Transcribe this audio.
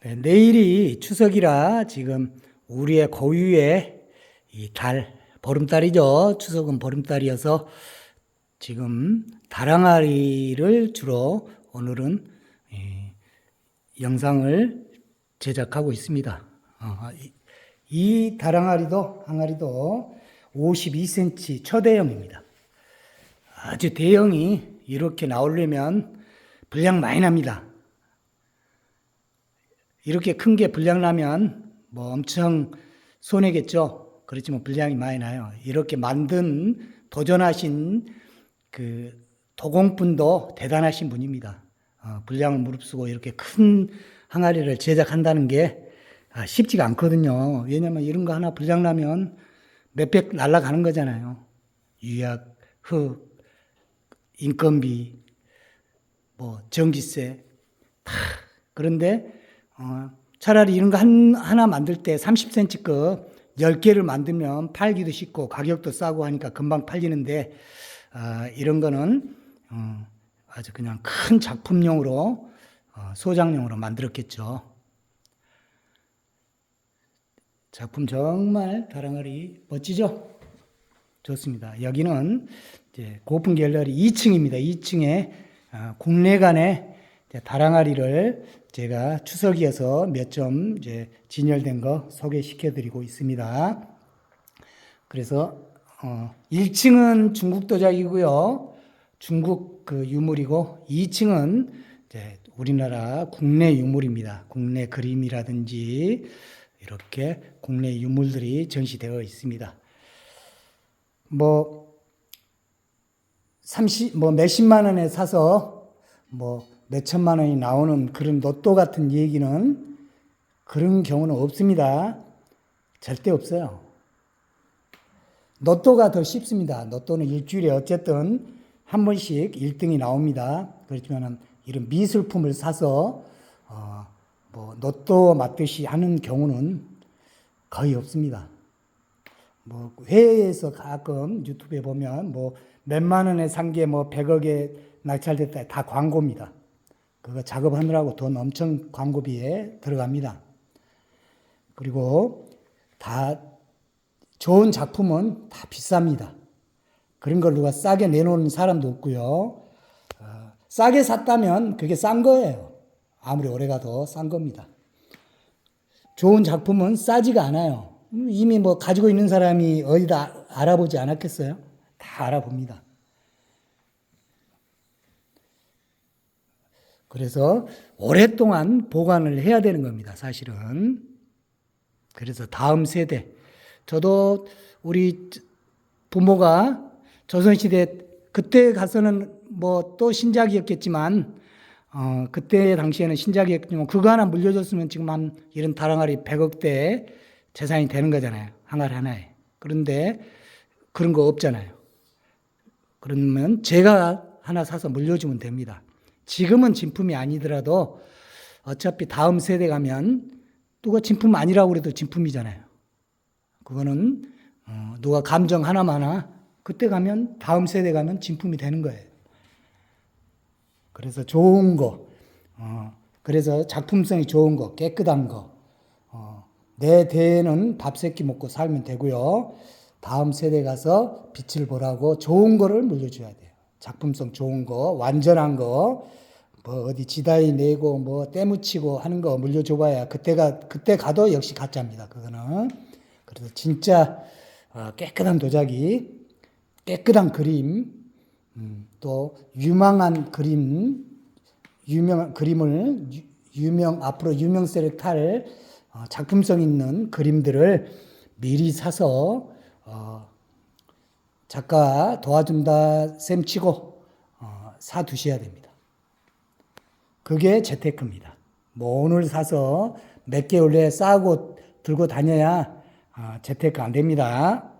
네, 내일이 추석이라 지금 우리의 고유의 이 달, 보름달이죠. 추석은 보름달이어서 지금 다랑아리를 주로 오늘은 이 영상을 제작하고 있습니다. 어, 이, 이 다랑아리도 항아리도 52cm 초대형입니다. 아주 대형이 이렇게 나오려면 분량 많이 납니다. 이렇게 큰게 분량 나면 뭐 엄청 손해겠죠. 그렇지만 분량이 많이 나요. 이렇게 만든 도전하신 그 도공분도 대단하신 분입니다. 어, 분량을 무릅쓰고 이렇게 큰 항아리를 제작한다는 게 아, 쉽지가 않거든요. 왜냐면 이런 거 하나 분량 나면 몇백 날라가는 거잖아요. 유약, 흙, 인건비, 뭐 전기세 다 그런데 어, 차라리 이런 거 한, 하나 만들 때 30cm급 10개를 만들면 팔기도 쉽고 가격도 싸고 하니까 금방 팔리는데 아, 이런 거는 어, 아주 그냥 큰 작품용으로 어, 소장용으로 만들었겠죠. 작품 정말 다랑아리 멋지죠? 좋습니다. 여기는 이제 고품 갤러리 2층입니다. 2층에 아, 국내간의 이제 다랑아리를 제가 추석이어서 몇 점 이제 진열된 거 소개시켜 드리고 있습니다. 그래서 어 1층은 중국 도자기고요. 중국 그 유물이고 2층은 이제 우리나라 국내 유물입니다. 국내 그림이라든지 이렇게 국내 유물들이 전시되어 있습니다. 뭐 30, 뭐 몇십만 원에 사서 뭐 몇 천만 원이 나오는 그런 로또 같은 얘기는 그런 경우는 없습니다. 절대 없어요. 로또가 더 쉽습니다. 로또는 일주일에 어쨌든 한 번씩 1등이 나옵니다. 그렇지만 이런 미술품을 사서 어, 뭐 로또 맞듯이 하는 경우는 거의 없습니다. 뭐 해외에서 가끔 유튜브에 보면 뭐 몇만 원에 산 게 뭐 100억에 낙찰됐다 다 광고입니다. 그거 작업하느라고 돈 엄청 광고비에 들어갑니다. 그리고 다 좋은 작품은 다 비쌉니다. 그런 걸 누가 싸게 내놓는 사람도 없고요. 어, 싸게 샀다면 그게 싼 거예요. 아무리 오래 가도 싼 겁니다. 좋은 작품은 싸지가 않아요. 음, 이미 뭐 가지고 있는 사람이 어디다 알아보지 않았겠어요? 다 알아봅니다. 그래서 오랫동안 보관을 해야 되는 겁니다, 사실은. 그래서 다음 세대. 저도 우리 부모가 조선시대 그때 가서는 뭐 또 신작이었겠지만, 어, 그때 당시에는 신작이었지만, 그거 하나 물려줬으면 지금 한 이런 다랑아리 100억대 재산이 되는 거잖아요. 항아리 하나에. 그런데 그런 거 없잖아요. 그러면 제가 하나 사서 물려주면 됩니다. 지금은 진품이 아니더라도 어차피 다음 세대 가면 누가 진품 아니라고 그래도 진품이잖아요. 그거는 어, 누가 감정 하나만 하나 그때 가면 다음 세대 가면 진품이 되는 거예요. 그래서 좋은 거, 어, 그래서 작품성이 좋은 거, 깨끗한 거, 어, 내 대에는 밥 세끼 먹고 살면 되고요. 다음 세대 가서 빛을 보라고 좋은 거를 물려줘야 돼요. 작품성 좋은 거, 완전한 거, 뭐 어디 지다이 내고 뭐 때묻히고 하는 거 물려줘봐야 그때가 그때 가도 역시 가짜입니다. 그거는 그래서 진짜 어, 깨끗한 도자기, 깨끗한 그림, 음, 또 유망한 그림, 유명한 그림을 유, 유명 앞으로 유명세를 탈 어, 작품성 있는 그림들을 미리 사서 어, 작가 도와준다 셈 치고 어, 사 두셔야 됩니다. 그게 재테크입니다. 뭐 오늘 사서 몇 개월 내에 싸고 들고 다녀야 어, 재테크 안 됩니다.